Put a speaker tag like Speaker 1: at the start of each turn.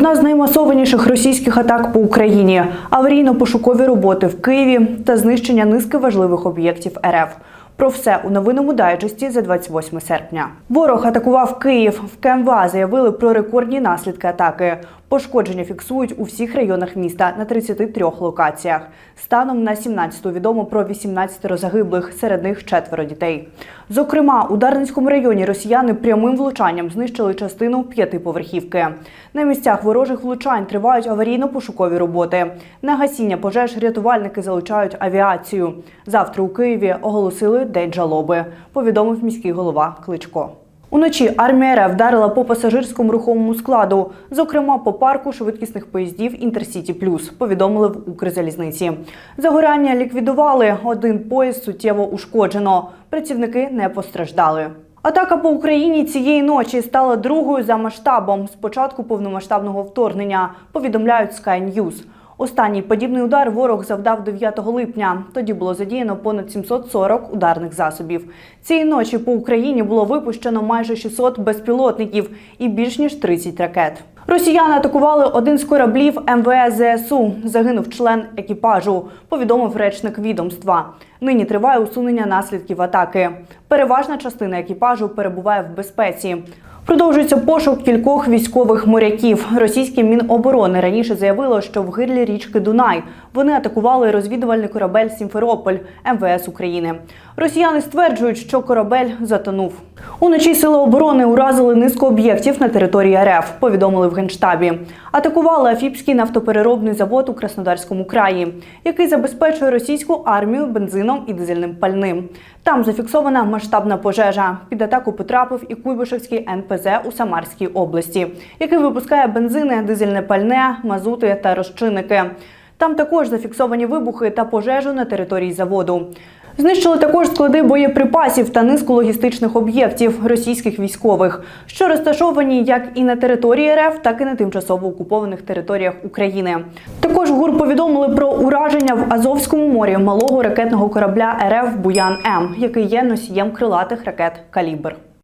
Speaker 1: Одна з наймасованіших російських атак по Україні, аварійно-пошукові роботи в Києві та знищення низки важливих об'єктів РФ. Про все у новинному дайджесті за 28 серпня. Ворог атакував Київ. В КМВА заявили про рекордні наслідки атаки. Пошкодження фіксують у всіх районах міста на 33 локаціях. Станом на 17-ту відомо про 18 загиблих, серед них четверо дітей. Зокрема, у Дарницькому районі росіяни прямим влучанням знищили частину п'ятиповерхівки. На місцях ворожих влучань тривають аварійно-пошукові роботи. На гасіння пожеж рятувальники залучають авіацію. Завтра у Києві оголосили день жалоби, повідомив міський голова Кличко. Уночі армія РФ вдарила по пасажирському рухомому складу, зокрема по парку швидкісних поїздів Інтерсіті Плюс, повідомили в Укрзалізниці. Загоряння ліквідували. Один поїзд суттєво ушкоджено. Працівники не постраждали. Атака по Україні цієї ночі стала другою за масштабом з початку повномасштабного вторгнення. Повідомляють Sky News. Останній подібний удар ворог завдав 9 липня. Тоді було задіяно понад 740 ударних засобів. Цієї ночі по Україні було випущено майже 600 безпілотників і більш ніж 30 ракет. Росіяни атакували один з кораблів МВС ЗСУ. Загинув член екіпажу, повідомив речник відомства. Нині триває усунення наслідків атаки. Переважна частина екіпажу перебуває в безпеці. Продовжується пошук кількох військових моряків. Російське міноборони раніше заявило, що в гирлі річки Дунай вони атакували розвідувальний корабель Сімферополь МВС України. Росіяни стверджують, що корабель затонув. Уночі сили оборони уразили низку об'єктів на території РФ. Повідомили в генштабі. Атакували Афіпський нафтопереробний завод у Краснодарському краї, який забезпечує російську армію бензином і дизельним пальним. Там зафіксована масштабна пожежа. Під атаку потрапив і Куйбишевський НПЗ у Самарській області, який випускає бензини, дизельне пальне, мазути та розчинники. Там також зафіксовані вибухи та пожежу на території заводу. Знищили також склади боєприпасів та низку логістичних об'єктів російських військових, що розташовані як і на території РФ, так і на тимчасово окупованих територіях України. Також ГУР повідомили про ураження в Азовському морі малого ракетного корабля РФ Буян М, який є носієм крилатих ракет Калібр.